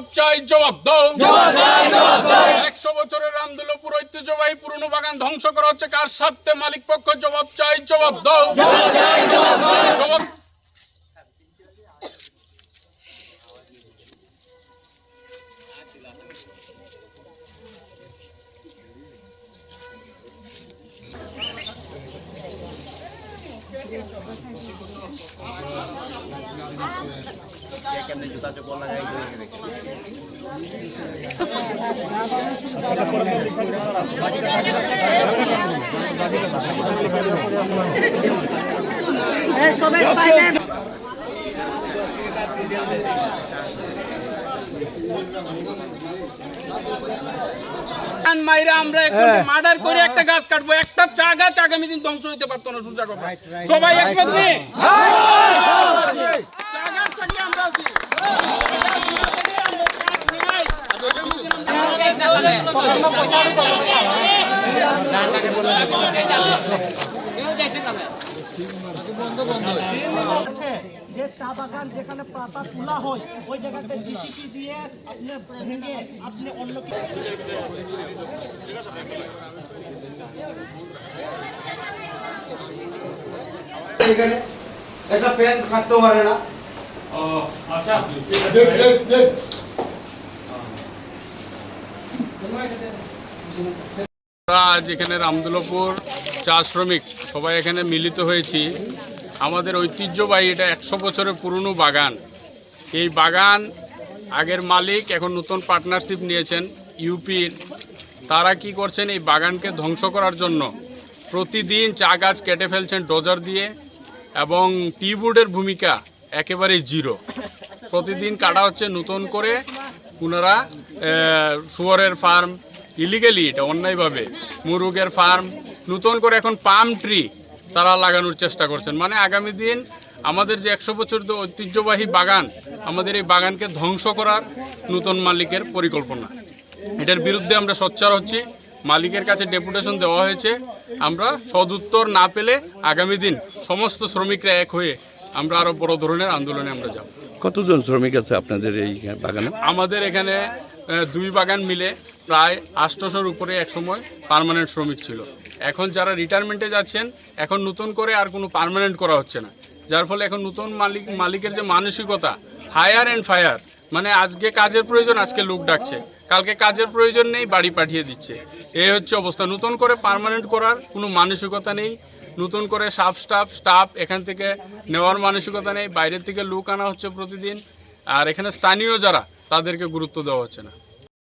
জবাব চাই জবাব দাও। একশো বছরের রামদুল্লপুর জবাই পুরনো বাগান ধ্বংস করা হচ্ছে। কার স্বার্থে মালিক পক্ষ? জবাব চাই জবাব দাও। জবাব সবাই মাইরা আমরা এখন মার্ডার করে একটা গাছ কাটবো একটা চা গাছ আগামী দিন ধ্বংস হইতে পারতো না সোজা কথা। সবাই একমত নেই। যে চা বাগান যেখানে পাতা তোলা হয় ওই জায়গাতে জিসিপি দিয়ে আপনি ভেঙে আপনি অন্য এখানে। একটা প্যান থাকতেও পারে না। আমরা আজ এখানে রামদুলপুর চা শ্রমিক, সবাই এখানে মিলিত হয়েছি। আমাদের ঐতিহ্যবাহী এটা একশো বছরের পুরনো বাগান। এই বাগান আগের মালিক এখন নতুন পার্টনারশিপ নিয়েছেন, ইউপির। তারা কি করছেন, এই বাগানকে ধ্বংস করার জন্য প্রতিদিন চা গাছ কেটে ফেলছেন ডজার দিয়ে। এবং টিবোর্ডের ভূমিকা একেবারেই জিরো। প্রতিদিন কাটা হচ্ছে নতুন করে ওনারা আহ, শুয়োরের ফার্ম ইলিগেলি এটা অন্যায়ভাবে মুরুগের ফার্ম নতুন করে এখন পাম ট্রি তারা লাগানোর চেষ্টা করছেন। মানে আগামী দিন আমাদের যে একশো বছর ঐতিহ্যবাহী বাগান আমাদের এই বাগানকে ধ্বংস করার নতুন মালিকের পরিকল্পনা। এটার বিরুদ্ধে আমরা সোচ্চার হচ্ছি। মালিকের কাছে ডেপুটেশন দেওয়া হয়েছে। আমরা সদুত্তর না পেলে আগামী দিন সমস্ত শ্রমিকরা এক হয়ে আমরা আরও বড় ধরনের আন্দোলনে আমরা যাব। কতজন শ্রমিক আছে আপনাদের এই বাগানে? আমাদের এখানে দুই বাগান মিলে প্রায় আষ্টশোর উপরে একসময় পারমানেন্ট শ্রমিক ছিল। এখন যারা রিটায়ারমেন্টে যাচ্ছেন এখন নতুন করে আর কোনো পারমানেন্ট করা হচ্ছে না। যার ফলে এখন নতুন মালিক মালিকের যে মানসিকতা হায়ার অ্যান্ড ফায়ার মানে আজকে কাজের প্রয়োজন, আজকে লোক ডাকছে। কালকে কাজের প্রয়োজন নেই, বাড়ি পাঠিয়ে দিচ্ছে। এই হচ্ছে অবস্থা। নতুন করে পারমানেন্ট করার কোনো মানসিকতা নেই। নতুন করে সাফ স্টাফ স্টাফ এখান থেকে নেওয়ার মানসিকতা নেই। বাইরের থেকে লোক আনা হচ্ছে প্রতিদিন। আর এখানে স্থানীয় যারা, তাদেরকে গুরুত্ব দেওয়া হচ্ছে না।